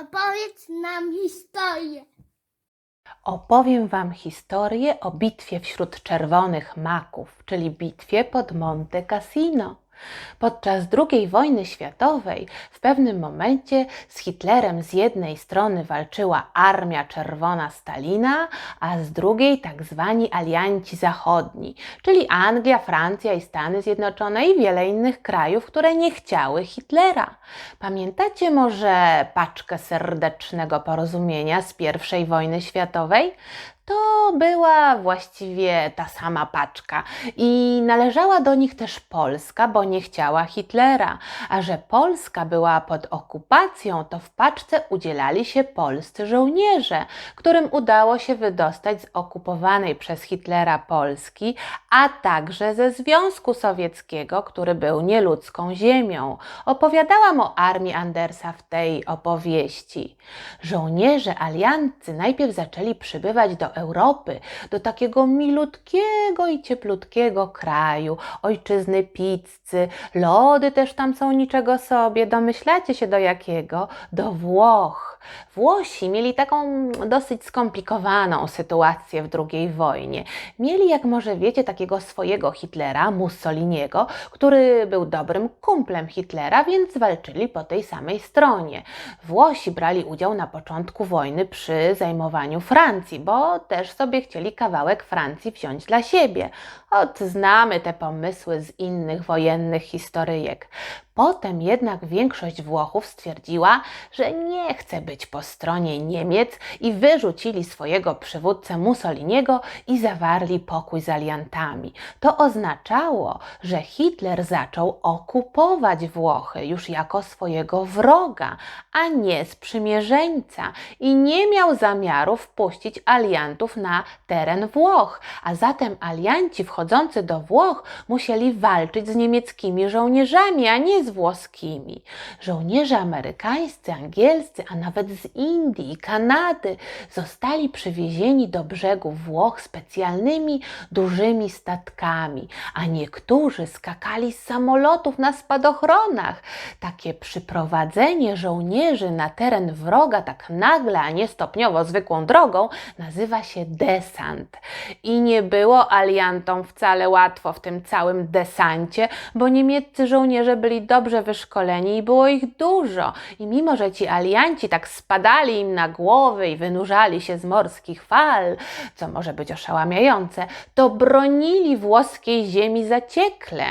Opowiedz nam historię. Opowiem Wam historię o bitwie wśród czerwonych maków, czyli bitwie pod Monte Cassino. Podczas II wojny światowej w pewnym momencie z Hitlerem z jednej strony walczyła Armia Czerwona Stalina, a z drugiej tak zwani alianci zachodni, czyli Anglia, Francja i Stany Zjednoczone i wiele innych krajów, które nie chciały Hitlera. Pamiętacie może paczkę serdecznego porozumienia z I wojny światowej? To była właściwie ta sama paczka i należała do nich też Polska, bo nie chciała Hitlera. A że Polska była pod okupacją, to w paczce udzielali się polscy żołnierze, którym udało się wydostać z okupowanej przez Hitlera Polski, a także ze Związku Sowieckiego, który był nieludzką ziemią. Opowiadałam o armii Andersa w tej opowieści. Żołnierze aliancy najpierw zaczęli przybywać do Europy, do takiego milutkiego i cieplutkiego kraju, ojczyzny pizzy, lody też tam są niczego sobie, domyślacie się do jakiego? Do Włoch. Włosi mieli taką dosyć skomplikowaną sytuację w II wojnie. Mieli, jak może wiecie, takiego swojego Hitlera, Mussoliniego, który był dobrym kumplem Hitlera, więc walczyli po tej samej stronie. Włosi brali udział na początku wojny przy zajmowaniu Francji, bo też sobie chcieli kawałek Francji wziąć dla siebie. Ot, znamy te pomysły z innych wojennych historyjek. Potem jednak większość Włochów stwierdziła, że nie chce być po stronie Niemiec i wyrzucili swojego przywódcę Mussoliniego i zawarli pokój z aliantami. To oznaczało, że Hitler zaczął okupować Włochy już jako swojego wroga, a nie sprzymierzeńca i nie miał zamiaru wpuścić aliantów na teren Włoch, a zatem alianci wchodzący do Włoch musieli walczyć z niemieckimi żołnierzami, a nie z włoskimi. Żołnierze amerykańscy, angielscy, a nawet z Indii i Kanady zostali przywiezieni do brzegu Włoch specjalnymi dużymi statkami, a niektórzy skakali z samolotów na spadochronach. Takie przyprowadzenie żołnierzy na teren wroga tak nagle, a nie stopniowo zwykłą drogą, nazywa się desant. I nie było aliantom wcale łatwo w tym całym desancie, bo niemieccy żołnierze byli dobrze wyszkoleni i było ich dużo. I mimo, że ci alianci tak spadali im na głowy i wynurzali się z morskich fal, co może być oszałamiające, to bronili włoskiej ziemi zaciekle.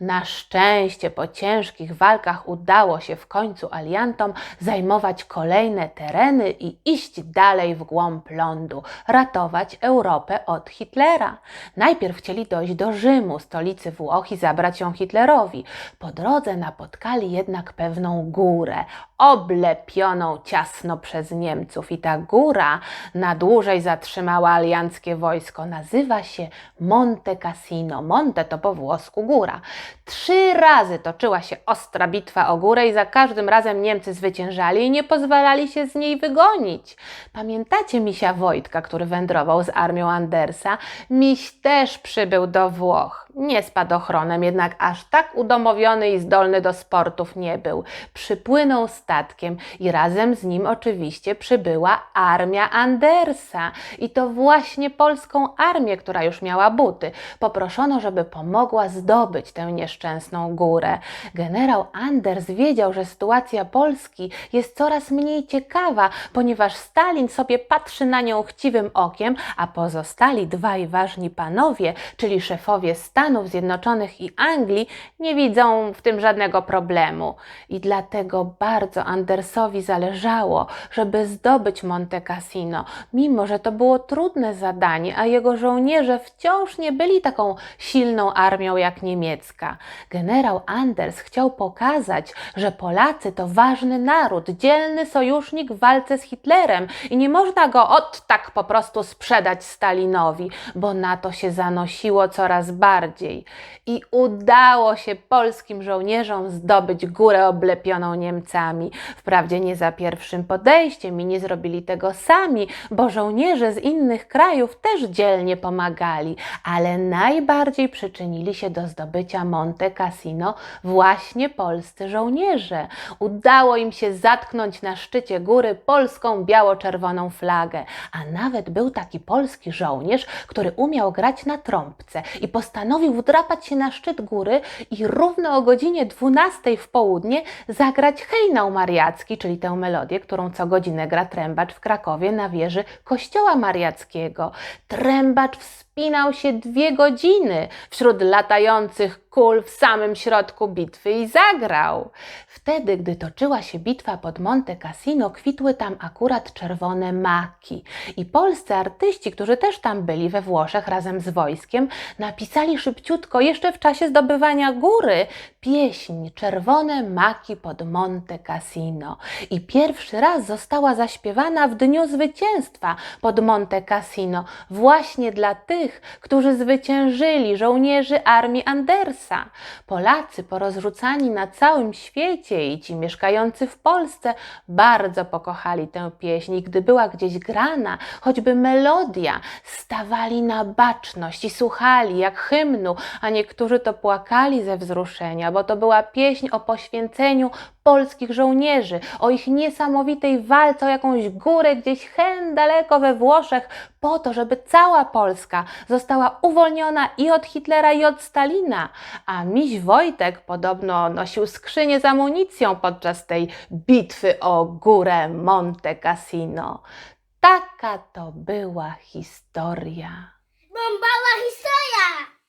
Na szczęście po ciężkich walkach udało się w końcu aliantom zajmować kolejne tereny i iść dalej w głąb lądu, ratować Europę od Hitlera. Najpierw chcieli dojść do Rzymu, stolicy Włoch, i zabrać ją Hitlerowi. Po drodze napotkali jednak pewną górę, oblepioną ciasno przez Niemców. I ta góra na dłużej zatrzymała alianckie wojsko. Nazywa się Monte Cassino. Monte to po włosku góra. Trzy razy toczyła się ostra bitwa o górę i za każdym razem Niemcy zwyciężali i nie pozwalali się z niej wygonić. Pamiętacie misia Wojtka, który wędrował z armią Andersa? Miś też przybył do Włoch. Nie spadochronem, jednak aż tak udomowiony i zdolny do sportów nie był. Przypłynął statkiem i razem z nim oczywiście przybyła armia Andersa. I to właśnie polską armię, która już miała buty, poproszono, żeby pomogła zdobyć tę nieszczęsną górę. Generał Anders wiedział, że sytuacja Polski jest coraz mniej ciekawa, ponieważ Stalin sobie patrzy na nią chciwym okiem, a pozostali dwaj ważni panowie, czyli szefowie Stanów Zjednoczonych i Anglii, nie widzą w tym żadnego problemu. I dlatego bardzo Andersowi zależało, żeby zdobyć Monte Cassino, mimo że to było trudne zadanie, a jego żołnierze wciąż nie byli taką silną armią jak niemiecka. Generał Anders chciał pokazać, że Polacy to ważny naród, dzielny sojusznik w walce z Hitlerem i nie można go od tak po prostu sprzedać Stalinowi, bo na to się zanosiło coraz bardziej bardziej. I udało się polskim żołnierzom zdobyć górę oblepioną Niemcami. Wprawdzie nie za pierwszym podejściem i nie zrobili tego sami, bo żołnierze z innych krajów też dzielnie pomagali, ale najbardziej przyczynili się do zdobycia Monte Cassino właśnie polscy żołnierze. Udało im się zatknąć na szczycie góry polską biało-czerwoną flagę, a nawet był taki polski żołnierz, który umiał grać na trąbce i postanowił wdrapać się na szczyt góry i równo o godzinie 12 w południe zagrać hejnał mariacki, czyli tę melodię, którą co godzinę gra trębacz w Krakowie na wieży kościoła mariackiego. Trębacz wspinał się dwie godziny wśród latających kul w samym środku bitwy i zagrał. Wtedy, gdy toczyła się bitwa pod Monte Cassino, kwitły tam akurat czerwone maki. I polscy artyści, którzy też tam byli we Włoszech razem z wojskiem, napisali szybciutko, jeszcze w czasie zdobywania góry, pieśń Czerwone maki pod Monte Cassino. I pierwszy raz została zaśpiewana w dniu zwycięstwa pod Monte Cassino, właśnie dla tych, którzy zwyciężyli żołnierzy armii Andersa. Polacy porozrzucani na całym świecie i ci mieszkający w Polsce bardzo pokochali tę pieśń i gdy była gdzieś grana, choćby melodia, stawali na baczność i słuchali jak hymnu, a niektórzy to płakali ze wzruszenia, bo to była pieśń o poświęceniu polskich żołnierzy, o ich niesamowitej walce o jakąś górę gdzieś hen daleko we Włoszech, po to, żeby cała Polska została uwolniona i od Hitlera, i od Stalina. A miś Wojtek podobno nosił skrzynię z amunicją podczas tej bitwy o górę Monte Cassino. Taka to była historia. Bombała historia.